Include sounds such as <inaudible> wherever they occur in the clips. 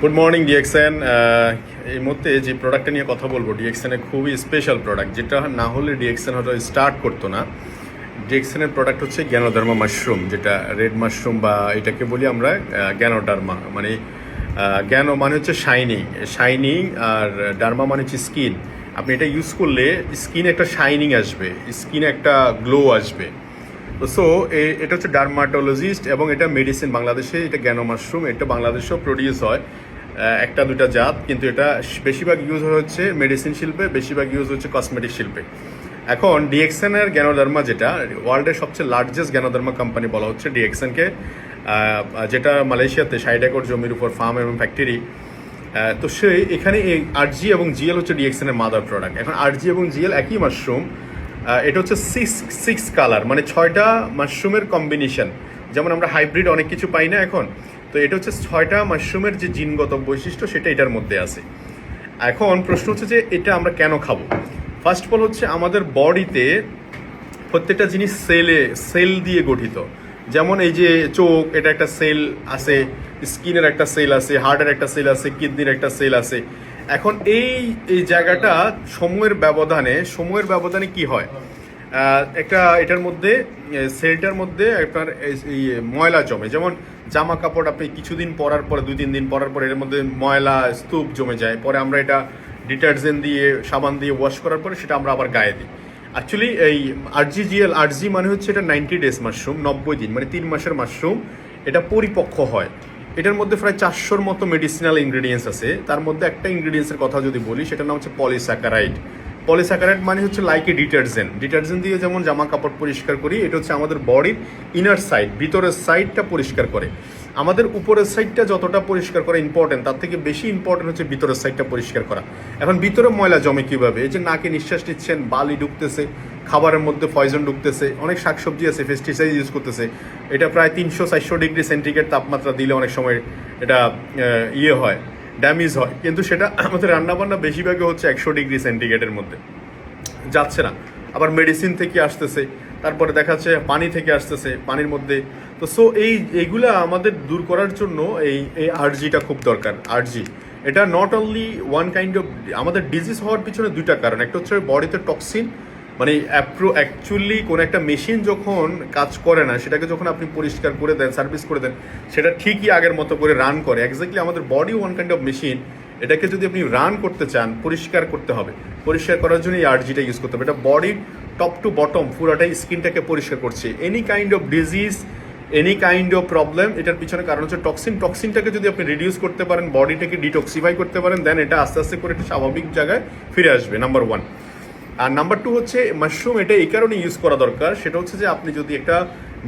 Good morning DXN এই মুহূর্তে যে প্রোডাক্টটা নিয়ে কথা বলব ডিএক্সএনের খুবই স্পেশাল প্রোডাক্ট যেটা না হলে ডিএক্সএন হয়তো স্টার্ট করতো না। ডিএক্সএনের প্রোডাক্ট হচ্ছে জ্ঞানোডার্মা মাশরুম যেটা রেড মাশরুম বা এটাকে বলি আমরা জ্ঞানোডার্মা। মানে জ্ঞান মানে হচ্ছে শাইনিং শাইনিং আর ডার্মা মানে হচ্ছে স্কিন আপনি এটা ইউজ করলে স্কিনে একটা শাইনিং আসবে স্কিনে একটা গ্লো আসবে। সো এটা হচ্ছে ডার্মাটোলজিস্ট এবং এটা মেডিসিন বাংলাদেশে, এটা জ্ঞান মাশরুম, এটা বাংলাদেশেও প্রডিউস হয়। একটা দুটা জাত, কিন্তু এটা বেশিরভাগ ইউজ হচ্ছে মেডিসিন শিল্পে, বেশিরভাগ ইউজ হচ্ছে কসমেটিক শিল্পে। এখন ডিএক্সএনের জ্ঞানোধর্মা যেটা ওয়ার্ল্ডের সবচেয়ে লার্জেস্ট জ্ঞানোধর্মা কোম্পানি বলা হচ্ছে ডিএক্সএনকে যেটা মালয়েশিয়াতে ষাট একর জমির উপর ফার্ম এবং ফ্যাক্টরি তো সে, এখানে এই আরজি এবং জিএল হচ্ছে ডিএক্সএনের মাদার প্রোডাক্ট এখন আরজি এবং জিএল একই মাশরুম এটা হচ্ছে সিক্স সিক্স কালার মানে ছয়টা মাশরুমের কম্বিনেশন যেমন আমরা হাইব্রিড অনেক কিছু পাই না এখন, তো এটা হচ্ছে ছয়টা মাশরুমের যে জিনগত বৈশিষ্ট্য, সেটা এটার মধ্যে আছে। এখন প্রশ্ন হচ্ছে যে এটা আমরা কেন খাব? ফার্স্ট অফ অল হচ্ছে আমাদের বডিতে প্রত্যেকটা জিনিস সেলে সেল দিয়ে গঠিত। যেমন এই যে চোখ, এটা একটা সেল আছে স্কিনের একটা সেল আছে হার্টের একটা সেল আছে কিডনির একটা সেল আছে। এখন এই এই জায়গাটা সময়ের ব্যবধানে সময়ের ব্যবধানে কি হয়? একটা এটার মধ্যে সেলটার মধ্যে আপনার এই- ময়লা জমে। যেমন জামা কাপড় আপনি কিছুদিন পরার পরে দুই তিন দিন পরার পরে এর মধ্যে ময়লা, স্তূপ জমে যায়। পরে আমরা এটা ডিটারজেন্ট দিয়ে, সাবান দিয়ে ওয়াশ করার পরে সেটা আমরা আবার গায়ে দিই। অ্যাকচুয়ালি এই আরজি জিএল আরজি মানে হচ্ছে এটা নাইনটি ডেজ মাশরুম নব্বই দিন মানে তিন মাসের মাশরুম এটা পরিপক্ক হয়। এটার মধ্যে প্রায় চারশোর মতো মেডিসিনাল ইনগ্রেডিয়েন্টস আছে। তার মধ্যে একটা ইনগ্রেডিয়েন্টসের কথা যদি বলি, সেটার নাম হচ্ছে পলিস্যাকারাইড পলিস্যাকারাইড মানে হচ্ছে লাইক ডিটারজেন্ট ডিটারজেন্ট দিয়ে যেমন জামা কাপড় পরিষ্কার করি, এটা হচ্ছে আমাদের বডির ইনার সাইড ভিতরের সাইডটা পরিষ্কার করে। আমাদের উপরের সাইডটা যতটা পরিষ্কার করা ইম্পর্টেন্ট তার থেকে বেশি ইম্পর্টেন্ট হচ্ছে ভিতরের সাইডটা পরিষ্কার করা। এখন ভিতরে ময়লা জমে কীভাবে? এই যে নাকে নিঃশ্বাস নিচ্ছেন, বালি ঢুকতেছে খাবারের মধ্যে পয়জন ঢুকতেছে, অনেক শাকসবজি আছে পেস্টিসাইড ইউজ করতেছে। এটা প্রায় তিনশো চারশো ডিগ্রি সেন্টিগ্রেড তাপমাত্রা দিলে অনেক সময় এটা ইয়ে হয় ড্যামেজ হয়। কিন্তু সেটা <clears throat> আমাদের রান্নাবান্না বেশিরভাগই হচ্ছে একশো ডিগ্রি সেন্টিগ্রেডের মধ্যে। যাচ্ছে না। আবার মেডিসিন থেকে আসতেছে, তারপরে দেখা যাচ্ছে পানি থেকে আসতেছে, পানির মধ্যে। তো সো এই এইগুলা আমাদের দূর করার জন্য এই এই আরজিটা খুব দরকার আরজি এটা not only one kind of আমাদের ডিজিজ হওয়ার পিছনে দুইটা কারণ। একটা হচ্ছে বডিতে টক্সিন মানে অ্যাপ্রো অ্যাকচুয়ালি কোনো একটা মেশিন যখন কাজ করে না, সেটাকে যখন আপনি পরিষ্কার করে দেন সার্ভিস করে দেন, সেটা ঠিকই আগের মতো করে রান করে। এক্স্যাক্টলি আমাদের body one kind of machine এটাকে যদি আপনি রান করতে চান, পরিষ্কার করতে হবে। পরিষ্কার করার জন্য এই আরজিটা ইউজ করতে হবে। এটা বডির টপ টু বটম পুরোটাই স্কিনটাকে পরিষ্কার করছে। Any kind of disease any kind of problem এটার পিছনে কারণ হচ্ছে টক্সিন টক্সিনটাকে যদি আপনি রিডিউস করতে পারেন বডিটাকে ডিটক্সিফাই করতে পারেন দেন এটা আস্তে আস্তে করে একটা স্বাভাবিক জায়গায় ফিরে আসবে নাম্বার ওয়ান আর নাম্বার টু হচ্ছে মাশরুম এটা এই কারণে ইউজ করা দরকার। সেটা হচ্ছে যে আপনি যদি একটা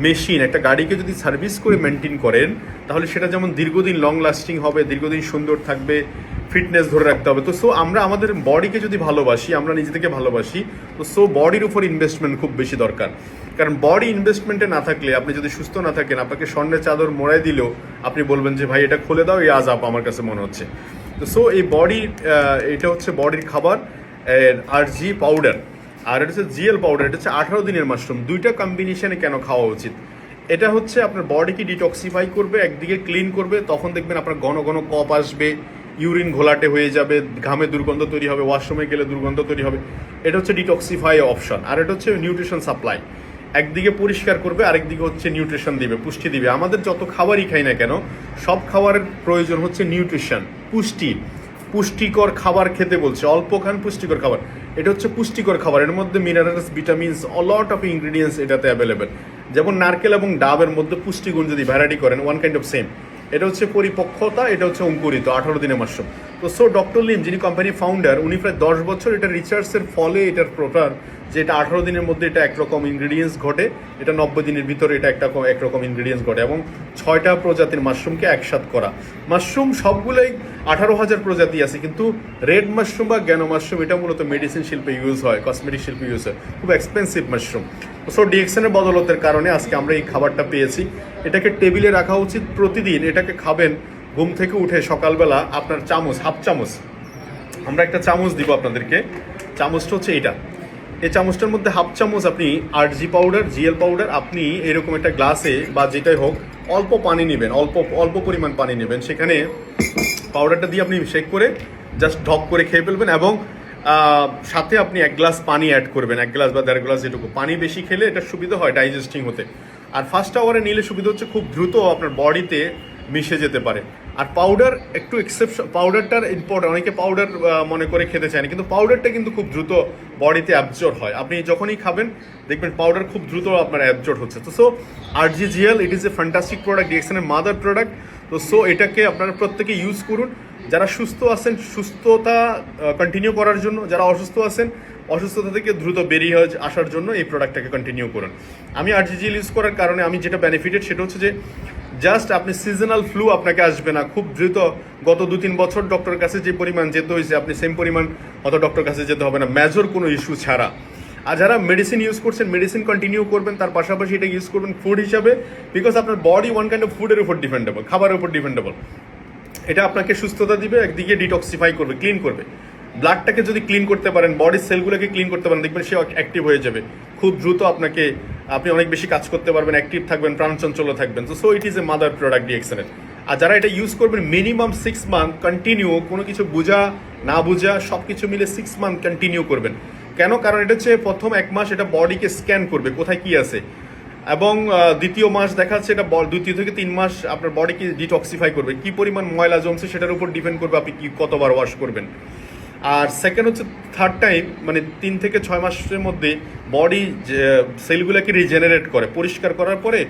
মেশিন একটা গাড়িকে যদি সার্ভিস করে মেনটেন করেন, তাহলে সেটা যেমন দীর্ঘদিন লং লাস্টিং হবে, দীর্ঘদিন সুন্দর থাকবে ফিটনেস ধরে রাখতে হবে। তো সো আমরা আমাদের বডিকে যদি ভালোবাসি, আমরা নিজে থেকে ভালোবাসি, তো সো বডির উপর ইনভেস্টমেন্ট খুব বেশি দরকার। কারণ বডি ইনভেস্টমেন্টে না থাকলে, আপনি যদি সুস্থ না থাকেন, আপনাকে স্বর্ণের চাদর মোড়াই দিলেও আপনি বলবেন যে, ভাই, এটা খুলে দাও, এই আজাব আমার কাছে মনে হচ্ছে। তো সো এই বডি এটা হচ্ছে বডির খাবার। আর জি পাউডার আর এটা হচ্ছে জিএল পাউডার এটা হচ্ছে আঠারো দিনের মাশরুম দুইটা কম্বিনেশনে কেন খাওয়া উচিত? এটা হচ্ছে আপনার বডিকে ডিটক্সিফাই করবে, একদিকে ক্লিন করবে, তখন দেখবেন আপনার ঘন ঘন কপ আসবে ইউরিন ঘোলাটে হয়ে যাবে, ঘামে দুর্গন্ধ তৈরি হবে ওয়াশরুমে গেলে দুর্গন্ধ তৈরি হবে। এটা হচ্ছে ডিটক্সিফাই অপশন আর এটা হচ্ছে নিউট্রিশন সাপ্লাই একদিকে পরিষ্কার করবে, আরেকদিকে হচ্ছে নিউট্রিশন দিবে, পুষ্টি দিবে। আমাদের যত খাবারই খাই না কেন, সব খাবারের প্রয়োজন হচ্ছে নিউট্রিশন পুষ্টি। পুষ্টিকর খাবার খেতে বলছে। অল্প খান পুষ্টিকর খাবার। এটা হচ্ছে পুষ্টিকর খাবার। এর মধ্যে minerals vitamins a lot of ingredients এটাতে অ্যাভেলেবেল যেমন নারকেল এবং ডাবের মধ্যে পুষ্টিগুণ যদি ভ্যারাইটি করেন ওয়ান কাইন্ড অফ সেম এটা হচ্ছে পরিপক্কতা, এটা হচ্ছে অঙ্কুরিত, আঠারো দিনের মাশরুম। তো সো ডক্টর লিম যিনি কোম্পানি ফাউন্ডার উনি প্রায় দশ বছর এটা রিসার্চের ফলে এটার প্রকার যে এটা আঠারো দিনের মধ্যে এটা একরকম ইনগ্রিডিয়েন্টস ঘটে, এটা নব্বই দিনের ভিতরে এটা একটা একরকম ইনগ্রিডিয়েন্টস ঘটে এবং ছয়টা প্রজাতির মাশরুমকে একসাথ করা। মাশরুম সবগুলোই আঠারো হাজার প্রজাতি আছে, কিন্তু রেড মাশরুম বা জ্ঞানো মাশরুম এটা মূলত মেডিসিন শিল্পে ইউজ হয় কসমেটিক শিল্পে ইউজ হয়। খুব এক্সপেন্সিভ মাশরুম সো ডিএক্সনের বদলতের কারণে আজকে আমরা এই খাবারটা পেয়েছি। এটাকে টেবিলে রাখা উচিত প্রতিদিন, এটাকে খাবেন ঘুম থেকে উঠে সকালবেলা আপনার চামচ, হাফ চামচ। আমরা একটা চামচ দিব আপনাদেরকে। চামচটা হচ্ছে এটা। এই চামচটার মধ্যে হাফ চামচ আপনি R G powder, GL powder, আপনি এরকম একটা গ্লাসে বা যেটাই হোক, অল্প পানি নেবেন, অল্প অল্প পরিমাণ পানি নেবেন। সেখানে পাউডারটা দিয়ে আপনি শেক করে জাস্ট ঢক করে খেয়ে ফেলবেন এবং সাথে আপনি এক গ্লাস পানি অ্যাড করবেন। এক গ্লাস বা দেড় গ্লাস যেটুকু। পানি বেশি খেলে এটা সুবিধা হয় ডাইজেস্টিং হতে। আর ফার্স্ট আওয়ারে নিলে সুবিধা হচ্ছে খুব দ্রুত আপনার বডিতে মিশে যেতে পারে। আর পাউডার একটু এক্সেপশন পাউডারটার ইম্পর্টেন্ট অনেকে পাউডার মনে করে খেতে চায় না, কিন্তু পাউডারটা কিন্তু খুব দ্রুত বডিতে অ্যাবজর্ব হয়। আপনি যখনই খাবেন, দেখবেন পাউডার খুব দ্রুত আপনার অ্যাবজর্ব হচ্ছে। তো so R G GL it is a fantastic product ডিএক্সনের mother product তো সো এটাকে আপনারা প্রত্যেকে ইউজ করুন। যারা সুস্থ আছেন, সুস্থতা কন্টিনিউ করার জন্য, যারা অসুস্থ আছেন, অসুস্থতা থেকে দ্রুত বেরিয়ে আসার জন্য এই প্রোডাক্টটাকে কন্টিনিউ করুন। আমি আর জি আরজিজিএল ইউজ করার কারণে আমি যেটা বেনিফিটেড সেটা হচ্ছে যে জাস্ট আপনি সিজনাল ফ্লু আপনাকে আসবে না। খুব দ্রুত গত দু তিন বছর ডক্টরের কাছে যে পরিমাণ যেতে হয়েছে, আপনি সেম পরিমাণ অত ডক্টর কাছে যেতে হবে না। মেজর কোনো ইস্যু ছাড়া। আর যারা মেডিসিন ইউজ করছেন মেডিসিন কন্টিনিউ করবেন, তার পাশাপাশি এটা ইউজ করবেন ফুড হিসাবে বিকজ আপনার বডি ওয়ান কাইন্ড অফ ফুডের উপর ডিপেন্ডেবল খাবারের উপর ডিপেন্ডেবল এটা আপনাকে সুস্থতা দিবে, একদিকে ডিটক্সিফাই করবে ক্লিন করবে। ব্লাডটাকে যদি ক্লিন করতে পারেন বডির সেলগুলোকে ক্লিন করতে পারেন, দেখবেন সে অ্যাক্টিভ হয়ে যাবে। খুব দ্রুত আপনাকে, আপনি অনেক বেশি কাজ করতে পারবেন অ্যাক্টিভ থাকবেন প্রাণচঞ্চল থাকবেন। তো so it is a mother product ডিএক্সএনের আর যারা এটা ইউজ করবেন মিনিমাম সিক্স মান্থ কন্টিনিউ কোনো কিছু বোঝা, না বোঝা সব কিছু মিলে সিক্স মান্থ কন্টিনিউ করবেন। কেন? কারণ এটা হচ্ছে প্রথম এক মাস এটা বডিকে স্ক্যান করবে, কোথায় কি আছে। এবং দ্বিতীয় মাস দেখা যাচ্ছে এটা দ্বিতীয় থেকে তিন মাস আপনার বডিকে ডিটক্সিফাই করবে। কি পরিমাণ ময়লা জমছে সেটার উপর ডিপেন্ড করবে আপনি কি কতবার ওয়াশ করবেন। আর সেকেন্ড হচ্ছে থার্ড টাইম মানে তিন থেকে ছয় মাসের মধ্যে বডি সেলগুলোকে রিজেনারেট করে। পরিষ্কার করার পরে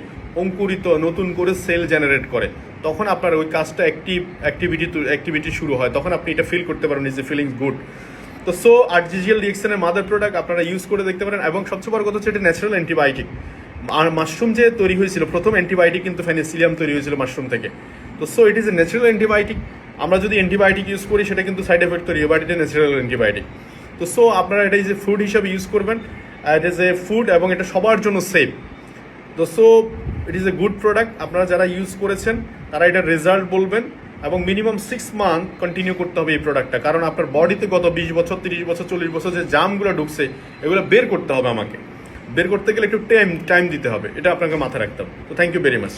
অঙ্কুরিত, নতুন করে সেল জেনারেট করে। তখন আপনার ওই কাজটা অ্যাক্টিভ অ্যাক্টিভিটি অ্যাক্টিভিটি শুরু হয়। তখন আপনি এটা ফিল করতে পারেন ইজ এ ফিলিং গুড তো সো আর্টিজিয়াল রিয়েকশনের মাদার প্রোডাক্ট আপনারা ইউজ করে দেখতে পারেন, এবং সবচেয়ে বড় কথা হচ্ছে এটা ন্যাচারাল অ্যান্টিবায়োটিক আর মাশরুম যে তৈরি হয়েছিল, প্রথম অ্যান্টিবায়োটিক কিন্তু ফেনিসিলিয়াম তৈরি হয়েছিল মাশরুম থেকে। তো so it is a natural antibiotic আমরা যদি অ্যান্টিবায়োটিক ইউজ করি, সেটা কিন্তু সাইড এফেক্ট তৈরি বাট এটা ন্যাচারাল অ্যান্টিবায়োটিক তো সো আপনারা এটা এ ফুড হিসাবে ইউজ করবেন ইট ইজ এ ফুড এবং এটা সবার জন্য সেফ তো so it is a good product আপনারা যারা ইউজ করেছেন, তারা এটার রেজাল্ট বলবেন এবং মিনিমাম সিক্স মান্থ কন্টিনিউ করতে হবে এই প্রোডাক্টটা কারণ আপনার বডিতে গত বিশ বছর, তিরিশ বছর, চল্লিশ বছর যে জামগুলো ঢুকছে, এগুলো বের করতে হবে আমাকে। বের করতে গেলে একটু টাইম টাইম দিতে হবে। এটা আপনাকে মাথায় রাখতে হবে। তো থ্যাংক ইউ ভেরি মাচ